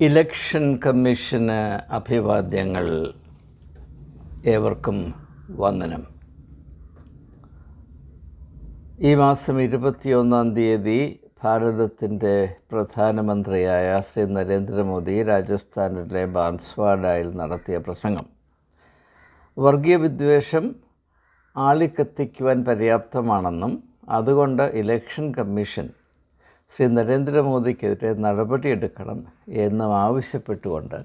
Election commission അഭിവാദ്യങ്ങൾ ഏവർക്കും വന്ദനം. ഈ മാസം ഇരുപത്തിയൊന്നാം തീയതി ഭാരതത്തിന്റെ പ്രധാനമന്ത്രിയായ ശ്രീ നരേന്ദ്രമോദി രാജസ്ഥാനിലെ ബാൻസ്വാഡയിൽ നടത്തിയ പ്രസംഗം. വർഗീയ വിദ്വേഷം ആളിക്കത്തിക്കുവാൻ പര്യാപ്തമാണെന്നും അതുകൊണ്ട് ഇലക്ഷൻ കമ്മീഷൻ ശ്രീ നരേന്ദ്രമോദിക്കെതിരെ നടപടിയെടുക്കണം എന്നും ആവശ്യപ്പെട്ടുകൊണ്ട്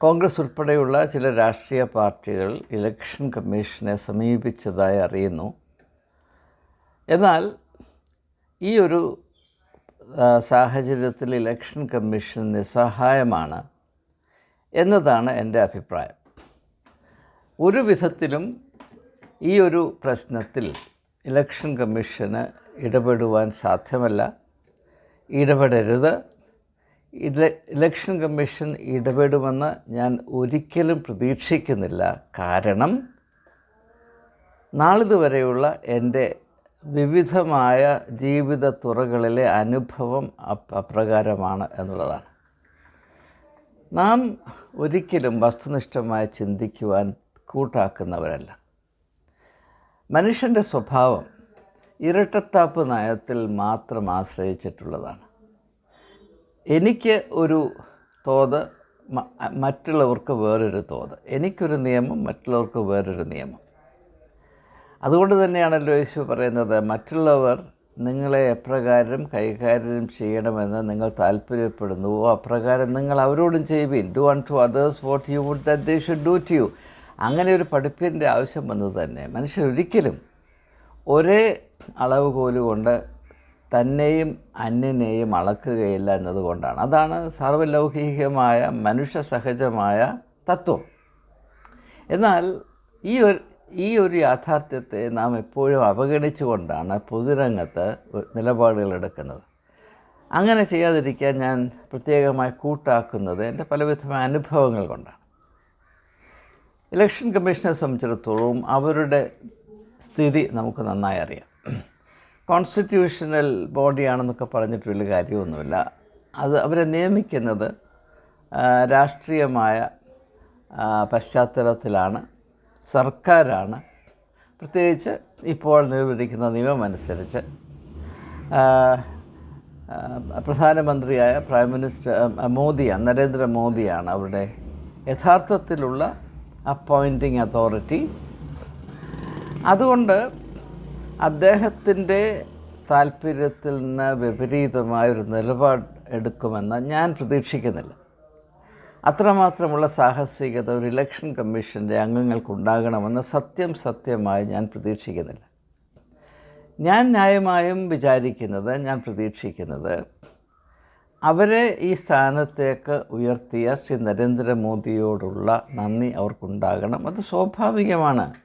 കോൺഗ്രസ് ഉൾപ്പെടെയുള്ള ചില രാഷ്ട്രീയ പാർട്ടികൾ ഇലക്ഷൻ കമ്മീഷനെ സമീപിച്ചതായി അറിയുന്നു. എന്നാൽ ഈ ഒരു സാഹചര്യത്തിൽ ഇലക്ഷൻ കമ്മീഷൻ നിസ്സഹായമാണ് എന്നതാണ് എന്റെ അഭിപ്രായം. ഒരു വിധത്തിലും ഈ ഒരു പ്രശ്നത്തിൽ ഇലക്ഷൻ കമ്മീഷന് ഇടപെടുവാൻ സാധ്യമല്ല. ഇടപെടരുത്. ഇലക്ഷൻ കമ്മീഷൻ ഇടപെടുമെന്ന് ഞാൻ ഒരിക്കലും പ്രതീക്ഷിക്കുന്നില്ല. കാരണം നാളിതുവരെയുള്ള എന്റെ വിവിധമായ ജീവിത തുറകളിലെ അനുഭവം അപ് അപ്രകാരമാണ് എന്നുള്ളതാണ്. നാം ഒരിക്കലും വസ്തുനിഷ്ഠമായി ചിന്തിക്കുവാൻ കൂട്ടാക്കുന്നവരല്ല. മനുഷ്യന്റെ സ്വഭാവം ഇരട്ടത്താപ്പ് നയത്തിൽ മാത്രം ആശ്രയിച്ചിട്ടുള്ളതാണ്. എനിക്ക് ഒരു തോത് മറ്റുള്ളവർക്ക് വേറൊരു തോത്. എനിക്കൊരു നിയമം മറ്റുള്ളവർക്ക് വേറൊരു നിയമം. അതുകൊണ്ട് തന്നെയാണല്ലോ യേശു പറയുന്നത് മറ്റുള്ളവർ നിങ്ങളെ എപ്രകാരം കൈകാര്യം ചെയ്യണമെന്ന് നിങ്ങൾ താല്പര്യപ്പെടുന്നുവോ അപ്രകാരം നിങ്ങൾ അവരോടും ചെയ്യുവിൻ do unto others what you would that they should do to you. അങ്ങനെ ഒരു പഠിപ്പിന്റെ ആവശ്യം വന്നത് തന്നെ. മനുഷ്യർ ഒരിക്കലും ഒരേ അളവുകോൽ കൊണ്ട് തന്നെയും അന്യനെയും അളക്കുകയില്ല എന്നതുകൊണ്ടാണ്. അതാണ് സാർവലൗകികമായ മനുഷ്യ സഹജമായ തത്വം. എന്നാൽ ഈ ഒരു ഈ ഒരു യാഥാർത്ഥ്യത്തെ നാം എപ്പോഴും അവഗണിച്ചുകൊണ്ടാണ് പൊതുരംഗത്ത് നിലപാടുകൾ എടുക്കുന്നത്. അങ്ങനെ ചെയ്യാതിരിക്കാൻ ഞാൻ പ്രത്യേകമായി കൂട്ടാക്കുന്നത് എന്റെ പലവിധമായ അനുഭവങ്ങൾ കൊണ്ടാണ്. ഇലക്ഷൻ കമ്മീഷനെ സംബന്ധിച്ചിടത്തോളം അവരുടെ സ്ഥിതി നമുക്ക് നന്നായി അറിയാം. കോൺസ്റ്റിറ്റ്യൂഷണൽ ബോഡിയാണെന്നൊക്കെ പറഞ്ഞിട്ട് വലിയ കാര്യമൊന്നുമില്ല. അത് അവരെ നിയമിക്കുന്നത് രാഷ്ട്രീയമായ പശ്ചാത്തലത്തിലാണ് സർക്കാരാണ്. പ്രത്യേകിച്ച് ഇപ്പോൾ നിലവിലിരിക്കുന്ന നിയമം അനുസരിച്ച് പ്രധാനമന്ത്രിയായ പ്രൈം മിനിസ്റ്റർ മോദിയാണ് നരേന്ദ്രമോദിയാണ് അവരുടെ യഥാർത്ഥത്തിലുള്ള അപ്പോയിന്റിങ് അതോറിറ്റി. അതുകൊണ്ട് അദ്ദേഹത്തിന്റെ താല്പര്യത്തിൽ നിന്ന് വിപരീതമായ ഒരു നിലപാട് എടുക്കുമെന്ന് ഞാൻ പ്രതീക്ഷിക്കുന്നില്ല. അത്രമാത്രമുള്ള സാഹസികത ഒരു ഇലക്ഷൻ കമ്മീഷന്റെ അംഗങ്ങൾക്കുണ്ടാകണമെന്ന് സത്യം സത്യമായി ഞാൻ പ്രതീക്ഷിക്കുന്നില്ല. ഞാൻ ന്യായമായും വിചാരിക്കുന്നത് ഞാൻ പ്രതീക്ഷിക്കുന്നത് അവരെ ഈ സ്ഥാനത്തേക്ക് ഉയർത്തിയ ശ്രീ നരേന്ദ്രമോദിയോടുള്ള നന്ദി അവർക്കുണ്ടാകണം. അത് സ്വാഭാവികമാണ്.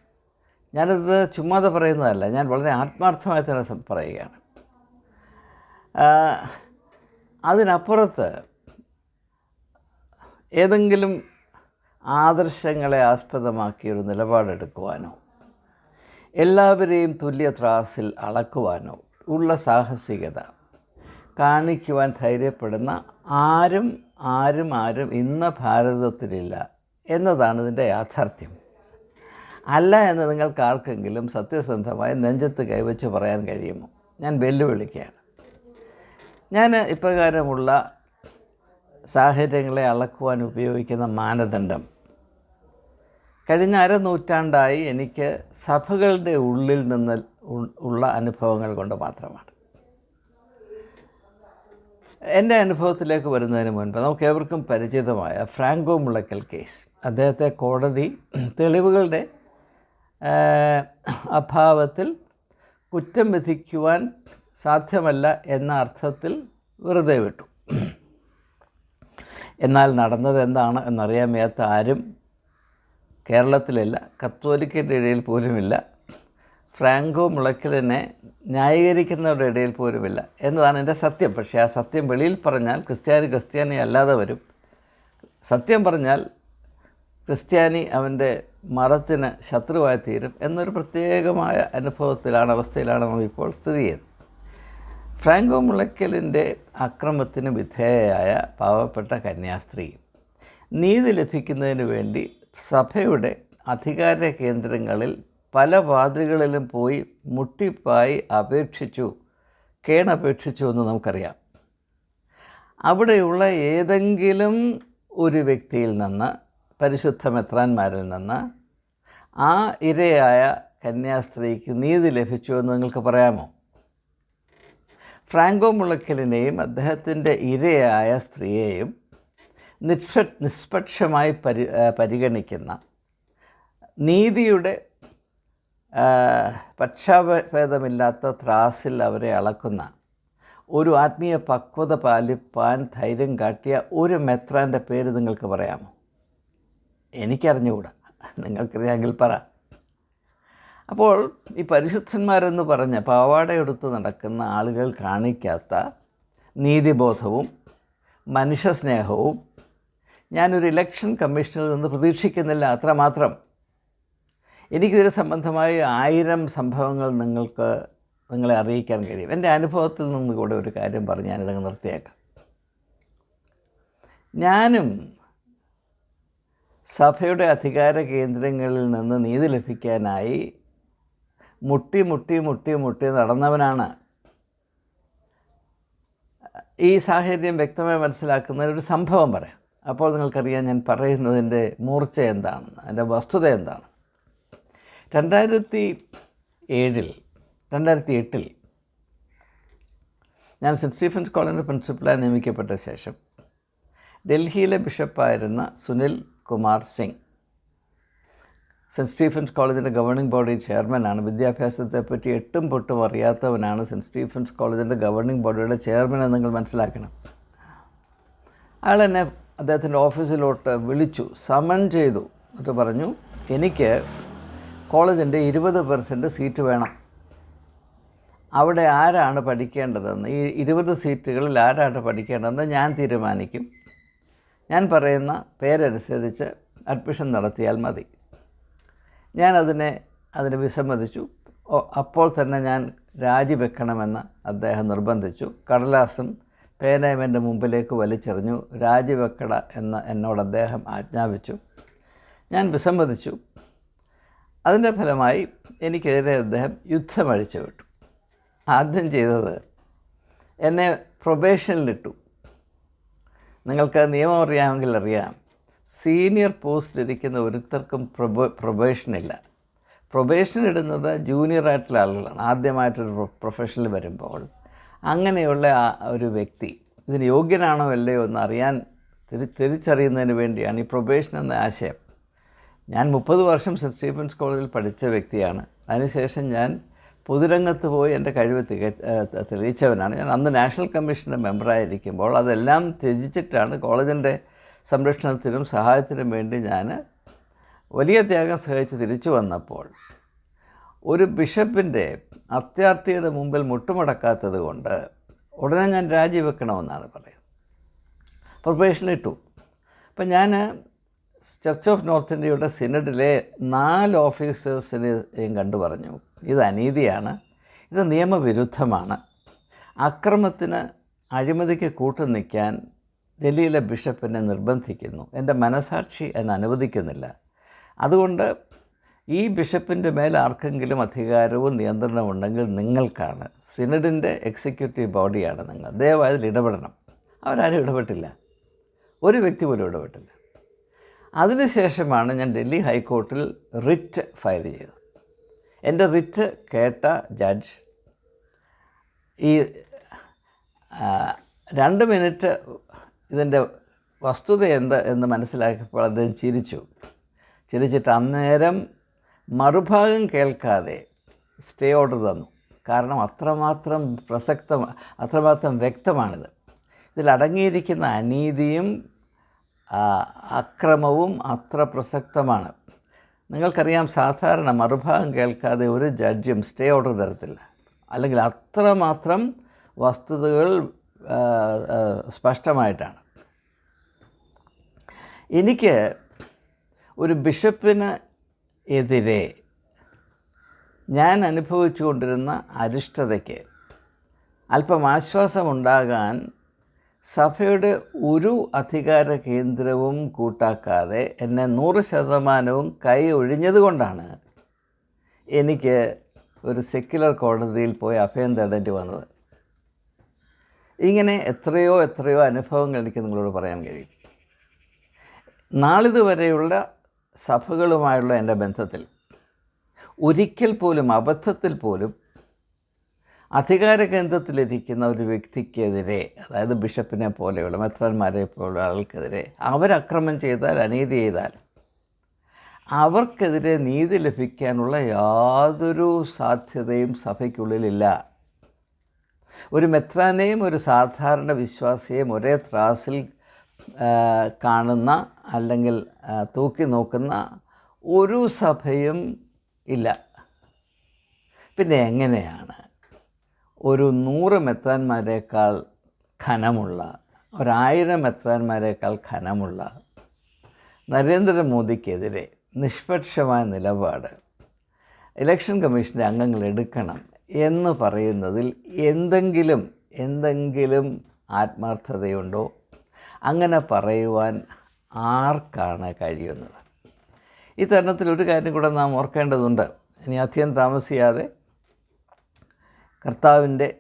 ഞാനത് ചുമ്മാതെ പറയുന്നതല്ല ഞാൻ വളരെ ആത്മാർത്ഥമായി തന്നെ പറയുകയാണ്. അതിനപ്പുറത്ത് ഏതെങ്കിലും ആദർശങ്ങളെ ആസ്പദമാക്കി ഒരു നിലപാടെടുക്കുവാനോ എല്ലാവരെയും തുല്യ ത്രാസിൽ അളക്കുവാനോ ഉള്ള സാഹസികത കാണിക്കുവാൻ ധൈര്യപ്പെടുന്ന ആരും ആരും ആരും ഇന്ന് ഭാരതത്തിലില്ല എന്നതാണ് ഇതിന്റെ യാഥാർത്ഥ്യം. അല്ല എന്ന് നിങ്ങൾക്ക് ആർക്കെങ്കിലും സത്യസന്ധമായി നെഞ്ചത്ത് കൈവച്ച് പറയാൻ കഴിയുമോ? ഞാൻ വെല്ലുവിളിക്കുകയാണ്. ഞാൻ ഇപ്രകാരമുള്ള സാഹചര്യങ്ങളെ അളക്കുവാൻ ഉപയോഗിക്കുന്ന മാനദണ്ഡം. കഴിഞ്ഞ അരനൂറ്റാണ്ടായി എനിക്ക് സഭകളുടെ ഉള്ളിൽ നിന്ന് ഉള്ള അനുഭവങ്ങൾ കൊണ്ട് മാത്രമാണ്. എന്റെ അനുഭവത്തിലേക്ക് വരുന്നതിന് മുൻപ് നമുക്ക് ഏവർക്കും പരിചിതമായ ഫ്രാങ്കോ മുളക്കൽ കേസ്. അദ്ദേഹത്തെ കോടതി തെളിവുകളുടെ അഭാവത്തിൽ കുറ്റം വിധിക്കുവാൻ സാധ്യമല്ല എന്ന അർത്ഥത്തിൽ വെറുതെ വിട്ടു. എന്നാൽ നടന്നത് എന്താണ് എന്നറിയാൻ വയ്യാത്ത ആരും കേരളത്തിലില്ല കത്തോലിക്കന്റെ ഇടയിൽ പോലുമില്ല ഫ്രാങ്കോ മുളയ്ക്കലിനെ ന്യായീകരിക്കുന്നവരുടെ ഇടയിൽ പോലുമില്ല എന്നതാണ് എന്റെ സത്യം. പക്ഷേ ആ സത്യം വെളിയിൽ പറഞ്ഞാൽ ക്രിസ്ത്യാനി ക്രിസ്ത്യാനി അല്ലാതെ വരും. സത്യം പറഞ്ഞാൽ ക്രിസ്ത്യാനി അവന്റെ മതത്തിന് ശത്രുവായി തീരും എന്നൊരു പ്രത്യേകമായ അനുഭവത്തിലാണ് അവസ്ഥയിലാണ് നാം ഇപ്പോൾ സ്ഥിതി ചെയ്യുന്നത്. ഫ്രാങ്കോ മുളയ്ക്കലിന്റെ അക്രമത്തിന് വിധേയയായ പാവപ്പെട്ട കന്യാസ്ത്രീ നീതി ലഭിക്കുന്നതിന് വേണ്ടി സഭയുടെ അധികാര കേന്ദ്രങ്ങളിൽ പല വാതിലുകളിലും പോയി മുട്ടിപ്പായി അപേക്ഷിച്ചു കേണപേക്ഷിച്ചു എന്ന് നമുക്കറിയാം. അവിടെയുള്ള ഏതെങ്കിലും ഒരു വ്യക്തിയിൽ നിന്ന് പരിശുദ്ധ മെത്രാന്മാരിൽ നിന്ന് ആ ഇരയായ കന്യാസ്ത്രീക്ക് നീതി ലഭിച്ചു എന്ന് നിങ്ങൾക്ക് പറയാമോ? ഫ്രാങ്കോ മുളയ്ക്കലിനെയും അദ്ദേഹത്തിന്റെ ഇരയായ സ്ത്രീയെയും നിഷ്പ നിഷ്പക്ഷമായി പരി പരിഗണിക്കുന്ന നീതിയുടെ പക്ഷാഭേദമില്ലാത്ത ത്രാസിൽ അവരെ അളക്കുന്ന ഒരു ആത്മീയ പക്വത പാലിപ്പാൻ ധൈര്യം കാട്ടിയ ഒരു മെത്രാന്റെ പേര് നിങ്ങൾക്ക് പറയാമോ? എനിക്കറിഞ്ഞുകൂടാ. നിങ്ങൾക്കറിയാമെങ്കിൽ പറ. അപ്പോൾ ഈ പരിശുദ്ധന്മാരെന്ന് പറഞ്ഞ പാവാടയെടുത്ത് നടക്കുന്ന ആളുകൾ കാണിക്കാത്ത നീതിബോധവും മനുഷ്യസ്നേഹവും ഞാനൊരു ഇലക്ഷൻ കമ്മീഷനിൽ നിന്ന് പ്രതീക്ഷിക്കുന്നില്ല അത്രമാത്രം. എനിക്കിതിന് സംബന്ധമായി ആയിരം സംഭവങ്ങൾ നിങ്ങൾക്ക് നിങ്ങളെ അറിയിക്കാൻ കഴിയും. എന്റെ അനുഭവത്തിൽ നിന്ന് കൂടെ ഒരു കാര്യം പറഞ്ഞ് ഞാനിതങ്ങ് നിർത്തിയേക്കാം. ഞാനും സഭയുടെ അധികാര കേന്ദ്രങ്ങളിൽ നിന്ന് നീതി ലഭിക്കാനായി മുട്ടി മുട്ടി മുട്ടി മുട്ടി നടന്നവനാണ്. ഈ സാഹചര്യം വ്യക്തമായി മനസ്സിലാക്കുന്ന ഒരു സംഭവം പറയാം. അപ്പോൾ നിങ്ങൾക്കറിയാം ഞാൻ പറയുന്നതിന്റെ മൂർച്ച എന്താണെന്ന് അതിന്റെ വസ്തുത എന്താണ്. രണ്ടായിരത്തി ഏഴിൽ രണ്ടായിരത്തി എട്ടിൽ ഞാൻ സെന്റ് സ്റ്റീഫൻസ് കോളേജിന്റെ പ്രിൻസിപ്പലായി നിയമിക്കപ്പെട്ട ശേഷം ഡൽഹിയിലെ ബിഷപ്പായിരുന്ന സുനിൽ കുമാർ സിംഗ്. സെന്റ് സ്റ്റീഫൻസ് കോളേജിന്റെ ഗവർണിംഗ് ബോഡി ചെയർമാനാണ്. വിദ്യാഭ്യാസത്തെപ്പറ്റി എട്ടും പൊട്ടും അറിയാത്തവനാണ് സെന്റ് സ്റ്റീഫൻസ് കോളേജിന്റെ ഗവർണിംഗ് ബോഡിയുടെ ചെയർമാൻ എന്ന് നിങ്ങൾ മനസ്സിലാക്കണം. അയാൾ എന്നെ അദ്ദേഹത്തിന്റെ ഓഫീസിലോട്ട് വിളിച്ചു സമൺ ചെയ്തു എന്നിട്ട് പറഞ്ഞു എനിക്ക് കോളേജിന്റെ ഇരുപത് പെർസെന്റ് സീറ്റ് വേണം. അവിടെ ആരാണ് പഠിക്കേണ്ടതെന്ന് ഈ ഇരുപത് സീറ്റുകളിൽ ആരാണ് പഠിക്കേണ്ടതെന്ന് ഞാൻ തീരുമാനിക്കും. ഞാൻ പറയുന്ന പേരനുസരിച്ച് അഡ്മിഷൻ നടത്തിയാൽ മതി. ഞാൻ അതിനെ അതിന് വിസമ്മതിച്ചു അപ്പോൾ തന്നെ ഞാൻ രാജിവെക്കണമെന്ന് അദ്ദേഹം നിർബന്ധിച്ചു. കടലാസും പേനയും എന്റെ മുമ്പിലേക്ക് വലിച്ചെറിഞ്ഞു. രാജിവെക്കട എന്ന് എന്നോട് അദ്ദേഹം ആജ്ഞാപിച്ചു. ഞാൻ വിസമ്മതിച്ചു. അതിന്റെ ഫലമായി എനിക്കെതിരെ അദ്ദേഹം യുദ്ധം അഴിച്ചു വിട്ടു ആദ്യം ചെയ്തത് എന്നെ പ്രൊബേഷനിലിട്ടു നിങ്ങൾക്ക് നിയമം അറിയാമെങ്കിൽ അറിയാം. സീനിയർ പോസ്റ്റ് ഇരിക്കുന്ന ഒരുത്തർക്കും പ്രൊബേഷൻ ഇല്ല. പ്രൊബേഷൻ ഇടുന്നത് ജൂനിയർ ജൂനിയറായിട്ടുള്ള ആളുകളാണ്. ആദ്യമായിട്ടൊരു പ്രൊഫഷനിൽ വരുമ്പോൾ അങ്ങനെയുള്ള ഒരു വ്യക്തി ഇതിന് യോഗ്യനാണോ അല്ലയോ എന്ന് അറിയാൻ തിരി തിരിച്ചറിയുന്നതിന് വേണ്ടിയാണ് ഈ പ്രൊബേഷൻ എന്ന ആശയം. ഞാൻ മുപ്പത് വർഷം സെന്റ് സ്റ്റീഫൻസ് കോളേജിൽ പഠിച്ച വ്യക്തിയാണ്. അതിനുശേഷം ഞാൻ പൊതുരംഗത്ത് പോയി എന്റെ കഴിവ് തിക തെളിയിച്ചവനാണ്. ഞാൻ അന്ന് നാഷണൽ കമ്മീഷന്റെ മെമ്പറായിരിക്കുമ്പോൾ അതെല്ലാം ത്യജിച്ചിട്ടാണ് കോളേജിന്റെ സംരക്ഷണത്തിനും സഹായത്തിനും വേണ്ടി ഞാൻ വലിയ ത്യാഗം സഹിച്ച് തിരിച്ചു വന്നപ്പോൾ ഒരു ബിഷപ്പിന്റെ അത്യാർത്ഥിയുടെ മുമ്പിൽ മുട്ടുമടക്കാത്തത് കൊണ്ട് ഉടനെ ഞാൻ രാജിവെക്കണമെന്നാണ് പറയുന്നത്. പ്രൊബേഷനിട്ടു അപ്പം ഞാൻ ചർച്ച് ഓഫ് നോർത്ത് ഇന്ത്യയുടെ സിനഡിലെ നാല് ഓഫീസേഴ്സിനെയും കണ്ടു പറഞ്ഞു. ഇത് അനീതിയാണ്. ഇത് നിയമവിരുദ്ധമാണ്. അക്രമത്തിന് അഴിമതിക്ക് കൂട്ടു നിൽക്കാൻ ഡൽഹിയിലെ ബിഷപ്പിനെ നിർബന്ധിക്കുന്നു. എന്റെ മനസാക്ഷി എന്നെ അനുവദിക്കുന്നില്ല. അതുകൊണ്ട് ഈ ബിഷപ്പിന്റെ മേൽ ആർക്കെങ്കിലും അധികാരവും നിയന്ത്രണവും ഉണ്ടെങ്കിൽ നിങ്ങൾക്കാണ്. സിനഡിന്റെ എക്സിക്യൂട്ടീവ് ബോഡിയാണ് നിങ്ങൾ. ദയവായതിൽ ഇടപെടണം. അവരാരും ഇടപെട്ടില്ല. ഒരു വ്യക്തി പോലും ഇടപെട്ടില്ല. അതിനുശേഷമാണ് ഞാൻ ഡൽഹി ഹൈക്കോർട്ടിൽ റിറ്റ് ഫയൽ ചെയ്തത്. എന്റെ റിറ്റ് കേട്ട ജഡ്ജ് ഈ രണ്ട് മിനിറ്റ് ഇതിന്റെ വസ്തുത എന്ത് എന്ന് മനസ്സിലാക്കിയപ്പോൾ അദ്ദേഹം ചിരിച്ചു. ചിരിച്ചിട്ട് അന്നേരം മറുഭാഗം കേൾക്കാതെ സ്റ്റേ ഓർഡർ തന്നു. കാരണം അത്രമാത്രം പ്രസക്തം അത്രമാത്രം വ്യക്തമാണിത്. ഇതിലടങ്ങിയിരിക്കുന്ന അനീതിയും അക്രമവും അത്ര പ്രസക്തമാണ്. നിങ്ങൾക്കറിയാം സാധാരണ മറുഭാഗം കേൾക്കാതെ ഒരു ജഡ്ജും സ്റ്റേ ഓർഡർ തരത്തില്ല. അല്ലെങ്കിൽ അത്രമാത്രം വസ്തുതകൾ സ്പഷ്ടമായിട്ടാണ്. എനിക്ക് ഒരു ബിഷപ്പിന് എതിരെ ഞാൻ അനുഭവിച്ചുകൊണ്ടിരുന്ന അരിഷ്ടതയ്ക്ക് അല്പം ആശ്വാസമുണ്ടാകാൻ സഭയുടെ ഒരു അധികാര കേന്ദ്രവും കൂട്ടാക്കാതെ എന്നെ നൂറ് ശതമാനവും കൈ ഒഴിഞ്ഞതുകൊണ്ടാണ് എനിക്ക് ഒരു സെക്യുലർ കോടതിയിൽ പോയി അഭയം തേടേണ്ടി വന്നത്. ഇങ്ങനെ എത്രയോ എത്രയോ അനുഭവങ്ങൾ എനിക്ക് നിങ്ങളോട് പറയാൻ കഴിയും. നാളിതുവരെയുള്ള സഭകളുമായുള്ള എന്റെ ബന്ധത്തിൽ ഒരിക്കൽ പോലും അബദ്ധത്തിൽ പോലും അധികാര കേന്ദ്രത്തിലിരിക്കുന്ന ഒരു വ്യക്തിക്കെതിരെ അതായത് ബിഷപ്പിനെ പോലെയുള്ള മെത്രാന്മാരെ പോലുള്ള ആൾക്കെതിരെ അവരക്രമം ചെയ്താൽ അനീതി ചെയ്താൽ അവർക്കെതിരെ നീതി ലഭിക്കാനുള്ള യാതൊരു സാധ്യതയും സഭയ്ക്കുള്ളിലില്ല. ഒരു മെത്രാനെയും ഒരു സാധാരണ വിശ്വാസിയെയും ഒരേ ത്രാസിൽ കാണുന്ന അല്ലെങ്കിൽ തൂക്കി നോക്കുന്ന ഒരു സഭയും ഇല്ല. പിന്നെ എങ്ങനെയാണ് ഒരു നൂറ് മെത്രാന്മാരെക്കാൾ ഘനമുള്ള ഒരായിരം മെത്രാന്മാരെക്കാൾ ഘനമുള്ള നരേന്ദ്രമോദിക്കെതിരെ നിഷ്പക്ഷമായ നിലപാട് ഇലക്ഷൻ കമ്മീഷന്റെ അംഗങ്ങൾ എടുക്കണം എന്ന് പറയുന്നതിൽ എന്തെങ്കിലും എന്തെങ്കിലും ആത്മാർത്ഥതയുണ്ടോ? അങ്ങനെ പറയുവാൻ ആർക്കാണ് കഴിയുന്നത്? ഈ തരണത്തിൽ ഒരു കാര്യം കൂടെ നാം ഓർക്കേണ്ടതുണ്ട്. ഇനി അധികം താമസിയാതെ കർത്താവിന്റെ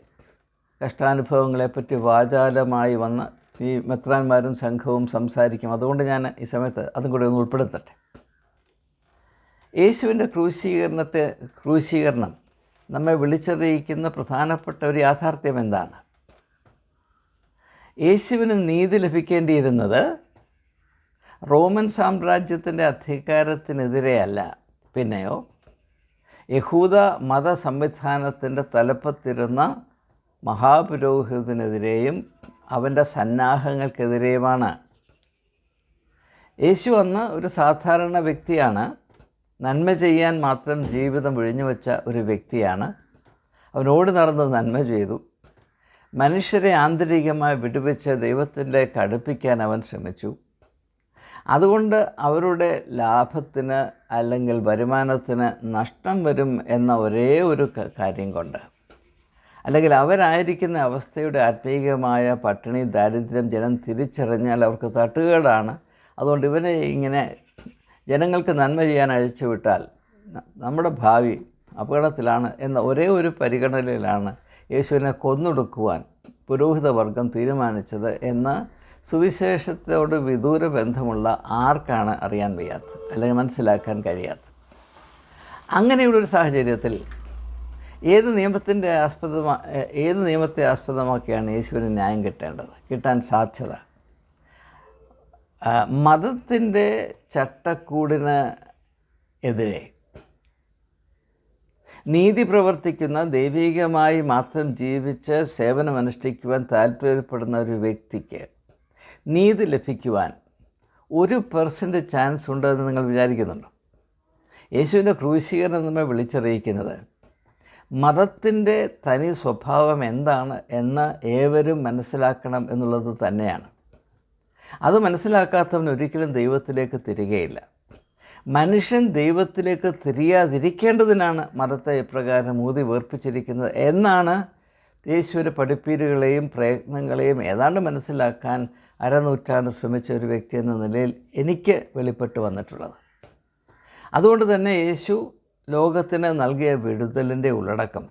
കഷ്ടാനുഭവങ്ങളെപ്പറ്റി വാചാലമായി വന്ന് ഈ മെത്രാന്മാരും സംഘവും സംസാരിക്കും. അതുകൊണ്ട് ഞാൻ ഈ സമയത്ത് അതും കൂടി ഒന്ന് ഉൾപ്പെടുത്തട്ടെ. യേശുവിന്റെ ക്രൂശീകരണത്തെ ക്രൂശീകരണം നമ്മെ വിളിച്ചറിയിക്കുന്ന പ്രധാനപ്പെട്ട ഒരു യാഥാർത്ഥ്യം എന്താണ്? യേശുവിന് നീതി ലഭിക്കേണ്ടിയിരുന്നത് റോമൻ സാമ്രാജ്യത്തിന്റെ അധികാരത്തിനെതിരെയല്ല പിന്നെയോ? യഹൂദ മത സംവിധാനത്തിന്റെ തലപ്പത്തിരുന്ന മഹാപുരോഹിതനെതിരെയും അവന്റെ സന്നാഹങ്ങൾക്കെതിരെയുമാണ്. യേശു അന്ന് ഒരു സാധാരണ വ്യക്തിയാണ്. നന്മ ചെയ്യാൻ മാത്രം ജീവിതം ഒഴിഞ്ഞുവെച്ച ഒരു വ്യക്തിയാണ്. അവനോട് നടന്ന് നന്മ ചെയ്തു. മനുഷ്യരെ ആന്തരികമായി വിടുവിച്ച് ദൈവത്തിലേക്ക് അടുപ്പിക്കാൻ അവൻ ശ്രമിച്ചു. അതുകൊണ്ട് അവരുടെ ലാഭത്തിന് അല്ലെങ്കിൽ വരുമാനത്തിന് നഷ്ടം വരും എന്ന ഒരേ ഒരു കാര്യം കൊണ്ട്. അല്ലെങ്കിൽ അവരായിരിക്കുന്ന അവസ്ഥയുടെ ആത്മീയമായ പട്ടിണി ദാരിദ്ര്യം ജനം തിരിച്ചറിഞ്ഞാൽ അവർക്ക് തട്ടുകേടാണ്. അതുകൊണ്ട് ഇവനെ ഇങ്ങനെ ജനങ്ങൾക്ക് നന്മ ചെയ്യാൻ അഴിച്ചുവിട്ടാൽ നമ്മുടെ ഭാവി അപകടത്തിലാണ് എന്ന ഒരേ ഒരു പരിഗണനയിലാണ് യേശുവിനെ കൊന്നൊടുക്കുവാൻ പുരോഹിതവർഗം തീരുമാനിച്ചത് എന്ന് സുവിശേഷത്തോട് വിദൂര ബന്ധമുള്ള ആർക്കാണ് അറിയാൻ വയ്യാത്ത അല്ലെങ്കിൽ മനസ്സിലാക്കാൻ കഴിയാത്തത്? അങ്ങനെയുള്ളൊരു സാഹചര്യത്തിൽ ഏത് നിയമത്തിന്റെ ആസ്പദമാ ഏത് നിയമത്തെ ആസ്പദമാക്കിയാണ് യേശുവിന് ന്യായം കിട്ടേണ്ടത്? കിട്ടാൻ സാധ്യത? മതത്തിന്റെ ചട്ടക്കൂടിന് എതിരെ നീതി പ്രവർത്തിക്കുന്ന ദൈവികമായി മാത്രം ജീവിച്ച് സേവനമനുഷ്ഠിക്കുവാൻ താല്പര്യപ്പെടുന്ന ഒരു വ്യക്തിക്ക് നീതി ലഭിക്കുവാൻ ഒരു പെർസെന്റ് ചാൻസ് ഉണ്ടെന്ന് നിങ്ങൾ വിചാരിക്കുന്നുണ്ടോ? യേശുവിന്റെ ക്രൂശീകരണം നമ്മെ വിളിച്ചറിയിക്കുന്നത് മതത്തിന്റെ തനി സ്വഭാവം എന്താണ് എന്ന് ഏവരും മനസ്സിലാക്കണം എന്നുള്ളത് തന്നെയാണ്. അത് മനസ്സിലാക്കാത്തവൻ ഒരിക്കലും ദൈവത്തിലേക്ക് തിരികെയില്ല. മനുഷ്യൻ ദൈവത്തിലേക്ക് തിരിയാതിരിക്കേണ്ടതിനാണ് മതത്തെ ഇപ്രകാരം ഊതി വേർപ്പിച്ചിരിക്കുന്നത് എന്നാണ് യേശുവിന്റെ പഠിപ്പീരുകളെയും പ്രയത്നങ്ങളെയും ഏതാണ്ട് മനസ്സിലാക്കാൻ അരനൂറ്റാണ്ട് ശ്രമിച്ച ഒരു വ്യക്തി എന്ന നിലയിൽ എനിക്ക് വെളിപ്പെട്ട് വന്നിട്ടുള്ളത്. അതുകൊണ്ട് തന്നെ യേശു ലോകത്തിന് നൽകിയ വിടുതലിന്റെ ഉള്ളടക്കം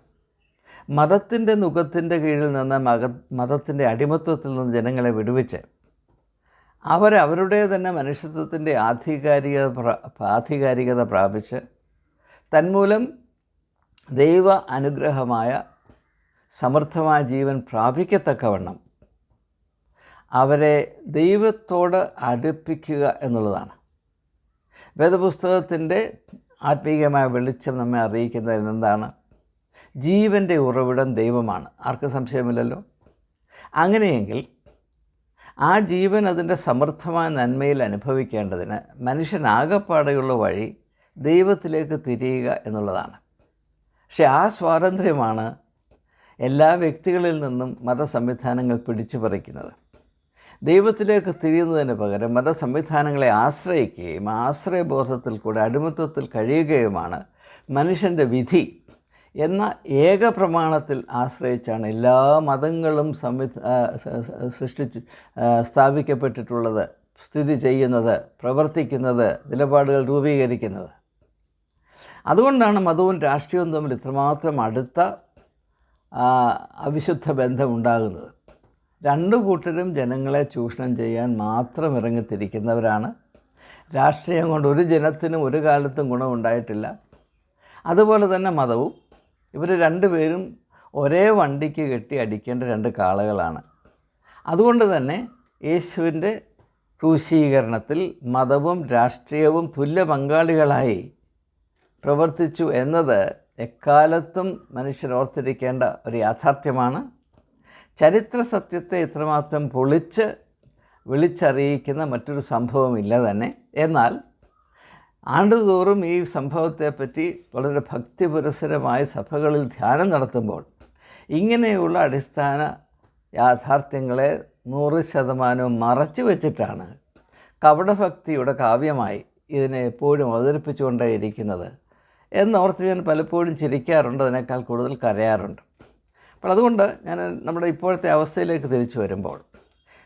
മതത്തിന്റെ നുഖത്തിന്റെ കീഴിൽ നിന്ന് മക മതത്തിന്റെ അടിമത്വത്തിൽ നിന്ന് ജനങ്ങളെ വിടുവിച്ച് അവരവരുടെ തന്നെ മനുഷ്യത്വത്തിന്റെ ആധികാരിക ആധികാരികത പ്രാപിച്ച് തന്മൂലം ദൈവ അനുഗ്രഹമായ സമർത്ഥമായ ജീവൻ പ്രാപിക്കത്തക്കവണ്ണം അവരെ ദൈവത്തോട് അടുപ്പിക്കുക എന്നുള്ളതാണ്. വേദപുസ്തകത്തിന്റെ ആത്മീയമായ വെളിച്ചം നമ്മെ അറിയിക്കുന്നത് എന്താണ്? ജീവന്റെ ഉറവിടം ദൈവമാണ്. ആർക്കും സംശയമില്ലല്ലോ? അങ്ങനെയെങ്കിൽ ആ ജീവൻ അതിന്റെ സമർത്ഥമായ നന്മയിൽ അനുഭവിക്കേണ്ടതിന് മനുഷ്യനാകപ്പാടെയുള്ള വഴി ദൈവത്തിലേക്ക് തിരിയുക എന്നുള്ളതാണ്. പക്ഷെ ആ സ്വാതന്ത്ര്യമാണ് എല്ലാ വ്യക്തികളിൽ നിന്നും മതസംവിധാനങ്ങൾ പിടിച്ചു പറിക്കുന്നത് ദൈവത്തിലേക്ക് തിരിയുന്നതിന് പകരം മതസംവിധാനങ്ങളെ ആശ്രയിക്കുകയും ആശ്രയബോധത്തിൽ കൂടെ അടിമത്വത്തിൽ കഴിയുകയുമാണ് മനുഷ്യന്റെ വിധി എന്ന ഏക പ്രമാണത്തിൽ ആശ്രയിച്ചാണ് എല്ലാ മതങ്ങളും സംവിധ സൃഷ്ടിച്ച് സ്ഥാപിക്കപ്പെട്ടിട്ടുള്ളത് സ്ഥിതി ചെയ്യുന്നത് പ്രവർത്തിക്കുന്നത് നിലപാടുകൾ രൂപീകരിക്കുന്നത്. അതുകൊണ്ടാണ് മതവും രാഷ്ട്രീയവും തമ്മിൽ ഇത്രമാത്രം അടുത്ത അവിശുദ്ധ ബന്ധമുണ്ടാകുന്നത്. രണ്ടു കൂട്ടരും ജനങ്ങളെ ചൂഷണം ചെയ്യാൻ മാത്രം ഇറങ്ങിത്തിരിക്കുന്നവരാണ്. രാഷ്ട്രീയം കൊണ്ട് ഒരു ജനത്തിനും ഒരു കാലത്തും ഗുണമുണ്ടായിട്ടില്ല. അതുപോലെ തന്നെ മതവും. ഇവർ രണ്ടുപേരും ഒരേ വണ്ടിക്ക് കെട്ടി അടിക്കേണ്ട രണ്ട് കാളകളാണ്. അതുകൊണ്ട് തന്നെ യേശുവിന്റെ ക്രൂശീകരണത്തിൽ മതവും രാഷ്ട്രീയവും തുല്യ പങ്കാളികളായി പ്രവർത്തിച്ചു എന്നത് എക്കാലത്തും മനുഷ്യർ ഓർത്തിരിക്കേണ്ട ഒരു യാഥാർത്ഥ്യമാണ്. ചരിത്ര സത്യത്തെ ഇത്രമാത്രം പൊളിച്ച് വിളിച്ചറിയിക്കുന്ന മറ്റൊരു സംഭവമില്ല തന്നെ. എന്നാൽ ആണ്ടുതോറും ഈ സംഭവത്തെപ്പറ്റി വളരെ ഭക്തിപുരസരമായ സഭകളിൽ ധ്യാനം നടത്തുമ്പോൾ ഇങ്ങനെയുള്ള അടിസ്ഥാന യാഥാർത്ഥ്യങ്ങളെ നൂറ് ശതമാനവും മറച്ചു വച്ചിട്ടാണ് കപടഭക്തിയുടെ കാവ്യമായി ഇതിനെ എപ്പോഴും അവതരിപ്പിച്ചുകൊണ്ടേയിരിക്കുന്നത്. എന്നോർത്ത് ഞാൻ പലപ്പോഴും ചിരിക്കാറുണ്ട് അതിനേക്കാൾ കൂടുതൽ കരയാറുണ്ട്. അപ്പോൾ അതുകൊണ്ട് ഞാൻ നമ്മുടെ ഇപ്പോഴത്തെ അവസ്ഥയിലേക്ക് തിരിച്ചു വരുമ്പോൾ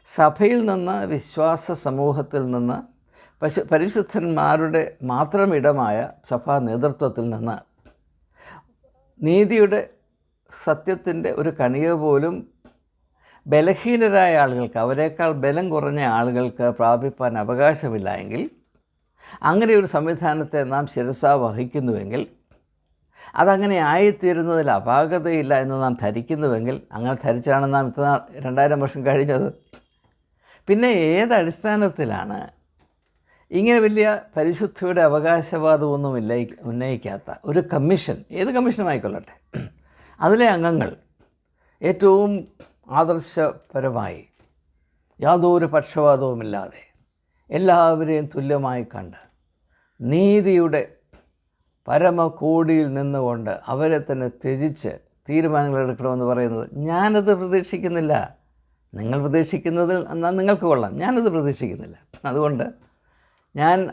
സഭയിൽ നിന്ന് വിശ്വാസ സമൂഹത്തിൽ നിന്ന് പശു പരിശുദ്ധന്മാരുടെ മാത്രം ഇടമായ സഭാ നേതൃത്വത്തിൽ നിന്ന് നീതിയുടെ സത്യത്തിന്റെ ഒരു കണിക പോലും ബലഹീനരായ ആളുകൾക്ക് അവരെക്കാൾ ബലം കുറഞ്ഞ ആളുകൾക്ക് പ്രാപിപ്പാൻ അവകാശമില്ല എങ്കിൽ അങ്ങനെ ഒരു സംവിധാനത്തെ നാം ശിരസ വഹിക്കുന്നുവെങ്കിൽ അതങ്ങനെ ആയിത്തീരുന്നതിൽ അപാകതയില്ല എന്ന് നാം ധരിക്കുന്നുവെങ്കിൽ അങ്ങനെ ധരിച്ചാണ് നാം ഇത്ര രണ്ടായിരം വർഷം കഴിഞ്ഞത്. പിന്നെ ഏതടിസ്ഥാനത്തിലാണ് ഇങ്ങനെ വലിയ പരിശുദ്ധിയുടെ അവകാശവാദമൊന്നും ഇല്ല ഉന്നയിക്കാത്ത ഒരു കമ്മീഷൻ ഏത് കമ്മീഷനുമായിക്കൊള്ളട്ടെ? അതിലെ അംഗങ്ങൾ ഏറ്റവും ആദർശപരമായി യാതൊരു പക്ഷപാതവുമില്ലാതെ എല്ലാവരെയും തുല്യമായി കണ്ട് നീതിയുടെ പരമകോടിയിൽ നിന്നുകൊണ്ട് അവരെ തന്നെ ത്യജിച്ച് തീരുമാനങ്ങൾ എടുക്കണമെന്ന് പറയുന്നത് ഞാനത് പ്രതീക്ഷിക്കുന്നില്ല. നിങ്ങൾ പ്രതീക്ഷിക്കുന്നത് എന്നാൽ നിങ്ങൾക്ക് കൊള്ളാം. ഞാനത് പ്രതീക്ഷിക്കുന്നില്ല. അതുകൊണ്ട് ഞാൻ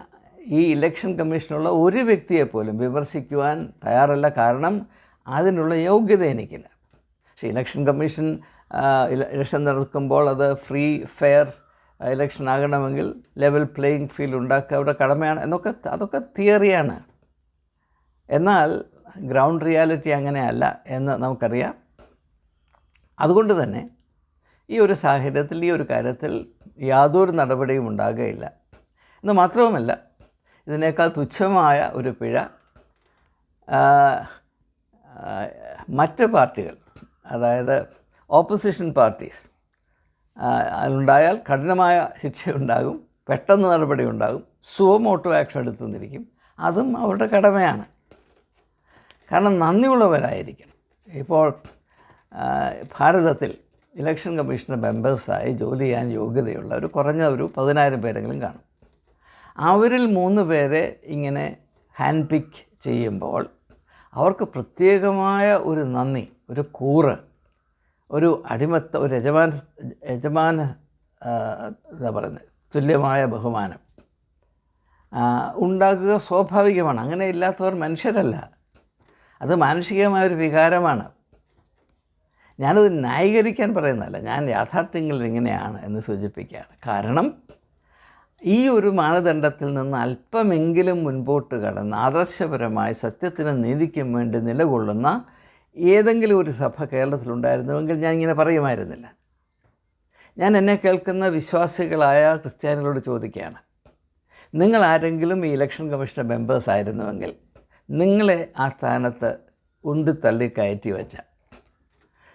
ഈ ഇലക്ഷൻ കമ്മീഷനുള്ള ഒരു വ്യക്തിയെ പോലും വിമർശിക്കുവാൻ തയ്യാറല്ല. കാരണം അതിനുള്ള യോഗ്യത എനിക്കില്ല. പക്ഷേ ഇലക്ഷൻ കമ്മീഷൻ ഇലക്ഷൻ നടക്കുമ്പോൾ അത് ഫ്രീ ഫെയർ ഇലക്ഷൻ ആകണമെങ്കിൽ ലെവൽ പ്ലേയിങ് ഫീൽഡ് ഉണ്ടാക്കുക. അവരുടെ കടമയാണ്. എന്നൊക്കെ അതൊക്കെ തിയറിയാണ് എന്നാൽ ഗ്രൗണ്ട് റിയാലിറ്റി അങ്ങനെയല്ല എന്ന് നമുക്കറിയാം. അതുകൊണ്ട് തന്നെ ഈ ഒരു സാഹചര്യത്തിൽ ഈ ഒരു കാര്യത്തിൽ യാതൊരു നടപടിയും ഉണ്ടാകുകയില്ല. എന്ന് മാത്രവുമല്ല ഇതിനേക്കാൾ തുച്ഛമായ ഒരു പിഴ മറ്റ് പാർട്ടികൾ അതായത് ഓപ്പോസിഷൻ പാർട്ടീസ് ഉണ്ടായാൽ കഠിനമായ ശിക്ഷയുണ്ടാകും പെട്ടെന്ന് നടപടി ഉണ്ടാകും സുവമോട്ടോ ആക്ഷൻ എടുത്തു നിന്നിരിക്കും. അതും അവരുടെ കടമയാണ്. കാരണം നന്ദിയുള്ളവരായിരിക്കണം. ഇപ്പോൾ ഭാരതത്തിൽ ഇലക്ഷൻ കമ്മീഷന്റെ മെമ്പേഴ്സായി ജോലി ചെയ്യാൻ യോഗ്യതയുള്ള ഒരു കുറഞ്ഞ ഒരു പതിനായിരം പേരെങ്കിലും കാണും. അവരിൽ മൂന്ന് പേരെ ഇങ്ങനെ ഹാൻഡ് പിക്ക് ചെയ്യുമ്പോൾ അവർക്ക് പ്രത്യേകമായ ഒരു നന്ദി ഒരു കൂറ് ഒരു അടിമത്ത ഒരു യജമാന യജമാന എന്താ പറയുന്നത് തുല്യമായ ബഹുമാനം. ഉണ്ടാക്കുക സ്വാഭാവികമാണ്. അങ്ങനെ ഇല്ലാത്തവർ മനുഷ്യരല്ല. അത് മാനുഷികമായ ഒരു വികാരമാണ്. ഞാനത് ന്യായീകരിക്കാൻ പറയുന്നതല്ല. ഞാൻ യാഥാർത്ഥ്യങ്ങളിൽ ഇങ്ങനെയാണ് എന്ന് സൂചിപ്പിക്കുകയാണ്. കാരണം ഈ ഒരു മാനദണ്ഡത്തിൽ നിന്ന് അല്പമെങ്കിലും മുൻപോട്ട് കടന്ന് ആദർശപരമായി സത്യത്തിനും നീതിക്കും വേണ്ടി നിലകൊള്ളുന്ന ഏതെങ്കിലും ഒരു സഭ കേരളത്തിലുണ്ടായിരുന്നുവെങ്കിൽ ഞാൻ ഇങ്ങനെ പറയുമായിരുന്നില്ല. ഞാൻ എന്നെ കേൾക്കുന്ന വിശ്വാസികളായ ക്രിസ്ത്യാനികളോട് ചോദിക്കുകയാണ് നിങ്ങൾ ആരെങ്കിലും ഈ ഇലക്ഷൻ കമ്മീഷൻ മെമ്പേഴ്സ് ആയിരുന്നുവെങ്കിൽ നിങ്ങളെ ആ സ്ഥാനത്ത് ഉന്തിത്തള്ളി കയറ്റി വെച്ച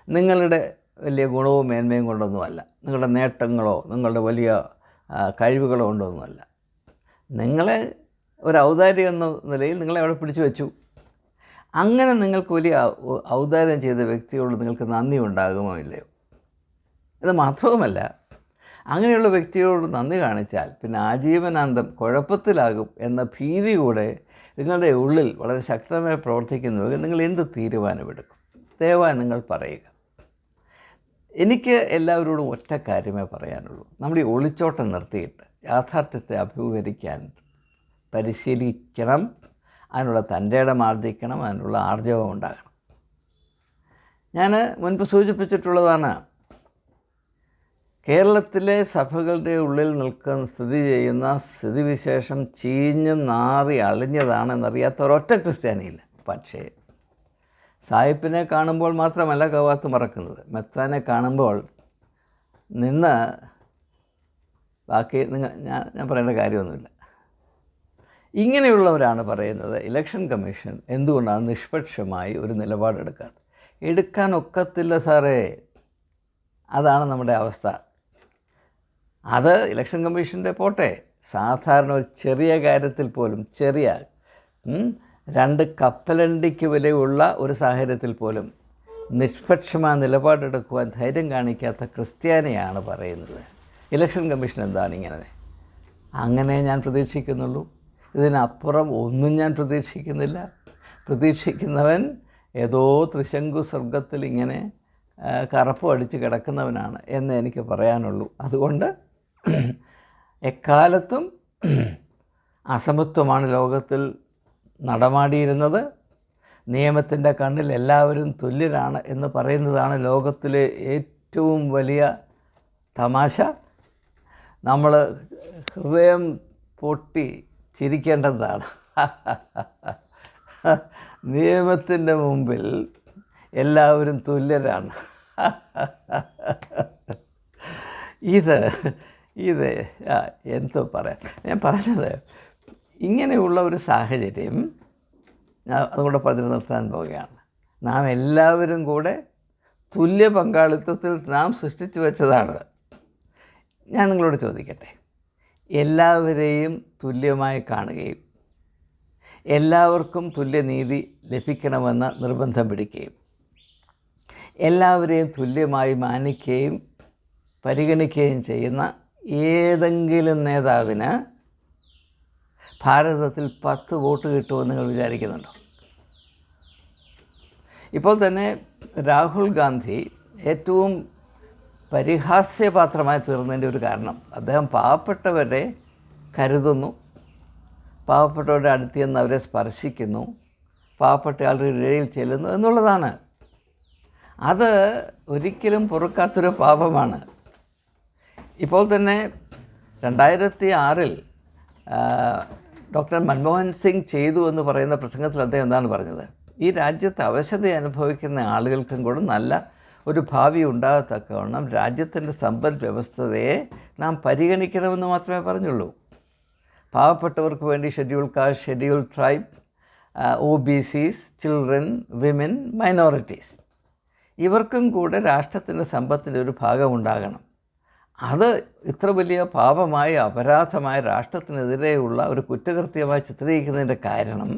നിങ്ങളുടെ വലിയ ഗുണവും മേന്മയും കൊണ്ടൊന്നുമല്ല നിങ്ങളുടെ നേട്ടങ്ങളോ നിങ്ങളുടെ വലിയ കഴിവുകളോ കൊണ്ടൊന്നുമല്ല നിങ്ങളെ ഒരു ഔദാര്യം എന്ന നിലയിൽ നിങ്ങളെ അവിടെ പിടിച്ചു വെച്ചു. അങ്ങനെ നിങ്ങൾക്ക് വലിയ ഔദാര്യം ചെയ്ത വ്യക്തിയോട് നിങ്ങൾക്ക് നന്ദി ഉണ്ടാകുമോ ഇല്ലയോ? ഇത് മാത്രവുമല്ല അങ്ങനെയുള്ള വ്യക്തിയോട് നന്ദി കാണിച്ചാൽ പിന്നെ ആജീവനാന്തം കുഴപ്പത്തിലാകും എന്ന ഭീതി കൂടെ നിങ്ങളുടെ ഉള്ളിൽ വളരെ ശക്തമായി പ്രവർത്തിക്കുന്നുവെങ്കിൽ നിങ്ങൾ എന്ത് തീരുമാനമെടുക്കും ദയവായി നിങ്ങൾ പറയുക. എനിക്ക് എല്ലാവരോടും ഒറ്റ കാര്യമേ പറയാനുള്ളൂ. നമ്മൾ ഈ ഒളിച്ചോട്ടം നിർത്തിയിട്ട് യാഥാർത്ഥ്യത്തെ അഭിമുഖീകരിക്കാൻ പരിശീലിക്കണം. അതിനുള്ള തന്റെ ഇടം ആർജിക്കണം അതിനുള്ള ആർജവം ഉണ്ടാകണം. ഞാൻ മുൻപ് സൂചിപ്പിച്ചിട്ടുള്ളതാണ് കേരളത്തിലെ സഭകളുടെ ഉള്ളിൽ നിൽക്കുന്ന സ്ഥിതി ചെയ്യുന്ന സ്ഥിതിവിശേഷം ചീഞ്ഞ് നാറി അളിഞ്ഞതാണെന്നറിയാത്ത ഒരൊറ്റ ക്രിസ്ത്യാനിയില്ല. പക്ഷേ സായിപ്പിനെ കാണുമ്പോൾ മാത്രമല്ല കവാത്ത് മറക്കുന്നത്. മെത്താനെ കാണുമ്പോൾ നിന്ന് ബാക്കി നിങ്ങൾ ഞാൻ ഞാൻ പറയേണ്ട കാര്യമൊന്നുമില്ല. ഇങ്ങനെയുള്ളവരാണ് പറയുന്നത് ഇലക്ഷൻ കമ്മീഷൻ എന്തുകൊണ്ടാണ് നിഷ്പക്ഷമായി ഒരു നിലപാടെടുക്കാത്തത് എടുക്കാൻ ഒക്കത്തില്ല സാറേ. അതാണ് നമ്മുടെ അവസ്ഥ. അത് ഇലക്ഷൻ കമ്മീഷന്റെ പോട്ടെ. സാധാരണ ഒരു ചെറിയ കാര്യത്തിൽ പോലും ചെറിയ രണ്ട് കപ്പലണ്ടിക്ക് വിലയുള്ള ഒരു സാഹചര്യത്തിൽ പോലും നിഷ്പക്ഷമായ നിലപാടെടുക്കുവാൻ ധൈര്യം കാണിക്കാത്ത ക്രിസ്ത്യാനിയാണ് പറയുന്നത്. ഇലക്ഷൻ കമ്മീഷൻ എന്താണ് ഇങ്ങനെ? അങ്ങനെ ഞാൻ പ്രതീക്ഷിക്കുന്നുള്ളൂ. ഇതിനപ്പുറം ഒന്നും ഞാൻ പ്രതീക്ഷിക്കുന്നില്ല. പ്രതീക്ഷിക്കുന്നവൻ ഏതോ ത്രിശങ്കു സ്വർഗത്തിൽ ഇങ്ങനെ കറപ്പ് അടിച്ച് കിടക്കുന്നവനാണ് എന്ന് എനിക്ക് പറയാനുള്ളൂ. അതുകൊണ്ട് എക്കാലത്തും അസമത്വമാണ് ലോകത്തിൽ നടമാടിയിരുന്നത്. നിയമത്തിന്റെ കണ്ണിൽ എല്ലാവരും തുല്യരാണ് എന്ന് പറയുന്നതാണ് ലോകത്തിലെ ഏറ്റവും വലിയ തമാശ. നമ്മൾ ഹൃദയം പൊട്ടി ചിരിക്കേണ്ടതാണ്. നിയമത്തിന്റെ മുമ്പിൽ എല്ലാവരും തുല്യരാണ്. ഇത് ഇത് എന്തോ പറയാം. ഞാൻ പറഞ്ഞത് ഇങ്ങനെയുള്ള ഒരു സാഹചര്യം ഞാൻ അതുകൂടെ പറഞ്ഞു നിർത്താൻ പോവുകയാണ്. നാം എല്ലാവരും കൂടെ തുല്യ പങ്കാളിത്തത്തിൽ നാം സൃഷ്ടിച്ചു വെച്ചതാണ്. ഞാൻ നിങ്ങളോട് ചോദിക്കട്ടെ? എല്ലാവരെയും തുല്യമായി കാണുകയും എല്ലാവർക്കും തുല്യനീതി ലഭിക്കണമെന്ന് നിർബന്ധം പിടിക്കുകയും എല്ലാവരെയും തുല്യമായി മാനിക്കുകയും പരിഗണിക്കുകയും ചെയ്യുന്ന ഏതെങ്കിലും നേതാവിന് ഭാരതത്തിൽ പത്ത് വോട്ട് കിട്ടുമെന്ന് നിങ്ങൾ വിചാരിക്കുന്നുണ്ടോ? ഇപ്പോൾ തന്നെ രാഹുൽ ഗാന്ധി ഏറ്റവും പരിഹാസ്യപാത്രമായി തീർന്നതിന്റെ ഒരു കാരണം. അദ്ദേഹം പാവപ്പെട്ടവരെ കരുതുന്നു. പാവപ്പെട്ടവരുടെ അടുത്ത് ചെന്ന് അവരെ സ്പർശിക്കുന്നു. പാവപ്പെട്ട ആളുടെ ഇടയിൽ ചെല്ലുന്നു എന്നുള്ളതാണ്. അത് ഒരിക്കലും പൊറുക്കാത്തൊരു പാപമാണ്. ഇപ്പോൾ തന്നെ രണ്ടായിരത്തി ആറിൽ ഡോക്ടർ മൻമോഹൻ സിംഗ് ചെയ്തു എന്ന് പറയുന്ന പ്രസംഗത്തിൽ അദ്ദേഹം എന്താണ് പറഞ്ഞത്? ഈ രാജ്യത്ത് അവശത അനുഭവിക്കുന്ന ആളുകൾക്കും കൂടെ നല്ല ഒരു ഭാവി ഉണ്ടാകത്തക്കവണ്ണം രാജ്യത്തിന്റെ സമ്പദ് വ്യവസ്ഥതയെ നാം പരിഗണിക്കണമെന്ന് മാത്രമേ പറഞ്ഞുള്ളൂ. പാവപ്പെട്ടവർക്ക് വേണ്ടി schedule caste schedule tribe O B Cs children women minorities. ഇവർക്കും കൂടെ രാഷ്ട്രത്തിന്റെ സമ്പത്തിന്റെ ഒരു ഭാഗമുണ്ടാകണം അത് ഇത്ര വലിയ പാപമായ അപരാധമായ രാഷ്ട്രത്തിനെതിരെയുള്ള ഒരു കുറ്റകൃത്യമായി ചിത്രീകരിക്കുന്നതിന്റെ കാരണം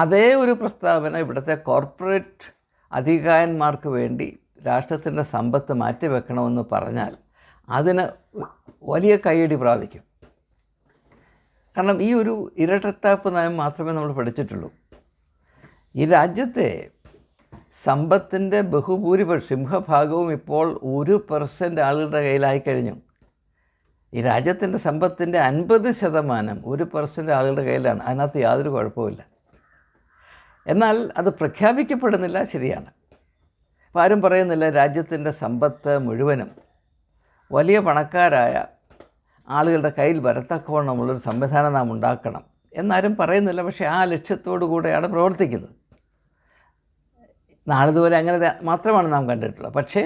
അതേ ഒരു പ്രസ്താവന ഇവിടുത്തെ കോർപ്പറേറ്റ് അധികാരന്മാർക്ക് വേണ്ടി രാഷ്ട്രത്തിന്റെ സമ്പത്ത് മാറ്റിവെക്കണമെന്ന് പറഞ്ഞാൽ അതിന് വലിയ കൈയടി പ്രാപിക്കും. കാരണം ഈ ഒരു ഇരട്ടത്താപ്പ് നയം മാത്രമേ നമ്മൾ പഠിച്ചിട്ടുള്ളൂ. ഈ രാജ്യത്തെ സമ്പത്തിന്റെ ബഹുഭൂരിപക്ഷം സിംഹഭാഗവും ഇപ്പോൾ ഒരു പെർസെന്റ് ആളുകളുടെ കയ്യിലായി കഴിഞ്ഞു. ഈ രാജ്യത്തിന്റെ സമ്പത്തിന്റെ അൻപത് ശതമാനം ഒരു പെർസെന്റ് ആളുകളുടെ കയ്യിലാണ്. അതിനകത്ത് യാതൊരു കുഴപ്പമില്ല എന്നാൽ അത് പ്രഖ്യാപിക്കപ്പെടുന്നില്ല ശരിയാണ്. അപ്പോൾ ആരും പറയുന്നില്ല രാജ്യത്തിന്റെ സമ്പത്ത് മുഴുവനും വലിയ പണക്കാരായ ആളുകളുടെ കയ്യിൽ വരത്തക്കവണ്ണമുള്ളൊരു സംവിധാനം നാം ഉണ്ടാക്കണം എന്നാരും പറയുന്നില്ല. പക്ഷേ ആ ലക്ഷ്യത്തോടു കൂടെയാണ് പ്രവർത്തിക്കുന്നത്. നാളിതുവരെ അങ്ങനെ മാത്രമാണ് നാം കണ്ടിട്ടുള്ളത്. പക്ഷേ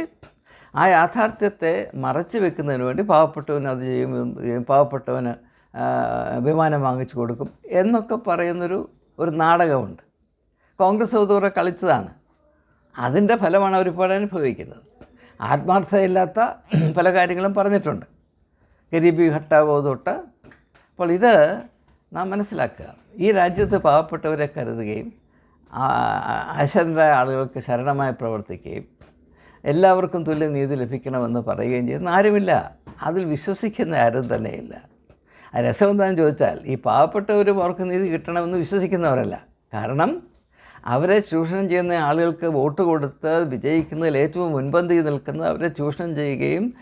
ആ യാഥാർത്ഥ്യത്തെ മറച്ചു വെക്കുന്നതിന് വേണ്ടി പാവപ്പെട്ടവന് അത് ചെയ്യും പാവപ്പെട്ടവന് വിമാനം വാങ്ങിച്ചു കൊടുക്കും എന്നൊക്കെ പറയുന്നൊരു ഒരു നാടകമുണ്ട്. കോൺഗ്രസ് ഒതുവരെ കളിച്ചതാണ്. അതിന്റെ ഫലമാണ് അവരിപ്പോൾ അനുഭവിക്കുന്നത്. ആത്മാർത്ഥതയില്ലാത്ത പല കാര്യങ്ങളും പറഞ്ഞിട്ടുണ്ട്. ഗരീബി ഹട്ടാവോ തൊട്ട്. അപ്പോൾ ഇത് നാം മനസ്സിലാക്കുക. ഈ രാജ്യത്ത് പാവപ്പെട്ടവരെ കരുതുകയും അശരണരായ ആളുകൾക്ക് ശരണമായി പ്രവർത്തിക്കുകയും എല്ലാവർക്കും തുല്യ നീതി ലഭിക്കണമെന്ന് പറയുകയും ചെയ്യുന്ന ആരുമില്ല. അതിൽ വിശ്വസിക്കുന്ന ആരും തന്നെയില്ല. രസം എന്താണെന്ന് ചോദിച്ചാൽ ഈ പാവപ്പെട്ടവരും അവർക്ക് നീതി കിട്ടണമെന്ന് വിശ്വസിക്കുന്നവരല്ല. കാരണം അവരെ ചൂഷണം ചെയ്യുന്ന ആളുകൾക്ക് വോട്ട് കൊടുത്ത് വിജയിക്കുന്നതിൽ ഏറ്റവും മുൻപന്തിയിൽ നിൽക്കുന്നത് അവരെ ചൂഷണം ചെയ്യുകയും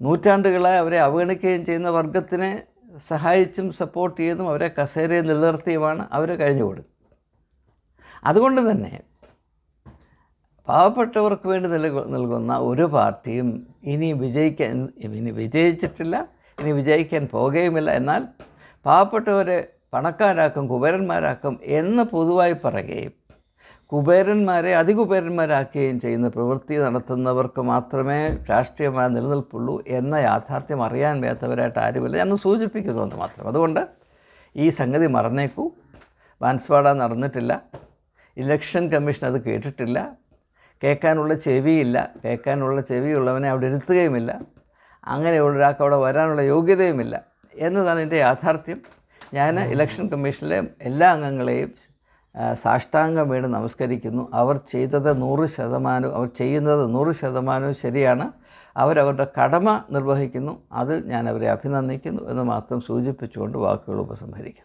നൂറ്റാണ്ടുകളായി അവരെ അവഗണിക്കുകയും ചെയ്യുന്ന വർഗത്തിനെ സഹായിച്ചും സപ്പോർട്ട് ചെയ്തും അവരെ കസേരയിൽ നിലനിർത്തിയുമാണ് അവർ കഴിഞ്ഞുകൂടുന്നത് അതുകൊണ്ട് തന്നെ പാവപ്പെട്ടവർക്ക് വേണ്ടി നൽകു നൽകുന്ന ഒരു പാർട്ടിയും ഇനി വിജയിക്കാൻ ഇനി വിജയിച്ചിട്ടില്ല ഇനി വിജയിക്കാൻ പോകുകയുമില്ല. എന്നാൽ പാവപ്പെട്ടവരെ പണക്കാരാക്കും കുബേരന്മാരാക്കും എന്ന് പൊതുവായി പറയുകയും കുബേരന്മാരെ അതികുബേരന്മാരാക്കുകയും ചെയ്യുന്ന പ്രവൃത്തി നടത്തുന്നവർക്ക് മാത്രമേ രാഷ്ട്രീയമായ നിലനിൽപ്പുള്ളൂ എന്ന യാഥാർത്ഥ്യം അറിയാൻ വയ്യാത്തവരായിട്ട് ആരുമില്ല. എന്ന് സൂചിപ്പിക്കുന്നു എന്ന് മാത്രം. അതുകൊണ്ട് ഈ സംഗതി മറന്നേക്കൂ. വാൻസ്വാഡ നടന്നിട്ടില്ല. ഇലക്ഷൻ കമ്മീഷൻ അത് കേട്ടിട്ടില്ല. കേൾക്കാനുള്ള ചെവിയില്ല. കേൾക്കാനുള്ള ചെവിയുള്ളവനെ അവിടെ ഇരുത്തുകയുമില്ല. അങ്ങനെയുള്ള ഒരാൾക്ക് അവിടെ വരാനുള്ള യോഗ്യതയുമില്ല. എന്നതാണ് എന്റെ യാഥാർത്ഥ്യം. ഞാൻ ഇലക്ഷൻ കമ്മീഷനിലെ എല്ലാ അംഗങ്ങളെയും സാഷ്ടാംഗം വീണ് നമസ്കരിക്കുന്നു. അവർ ചെയ്തത് നൂറ് ശതമാനവും അവർ ചെയ്യുന്നത് നൂറ് ശതമാനവും ശരിയാണ്. അവരവരുടെ കടമ നിർവഹിക്കുന്നു. അതിൽ ഞാൻ അവരെ അഭിനന്ദിക്കുന്നു എന്ന് മാത്രം സൂചിപ്പിച്ചുകൊണ്ട് വാക്കുകൾ ഉപസംഹരിക്കുന്നു.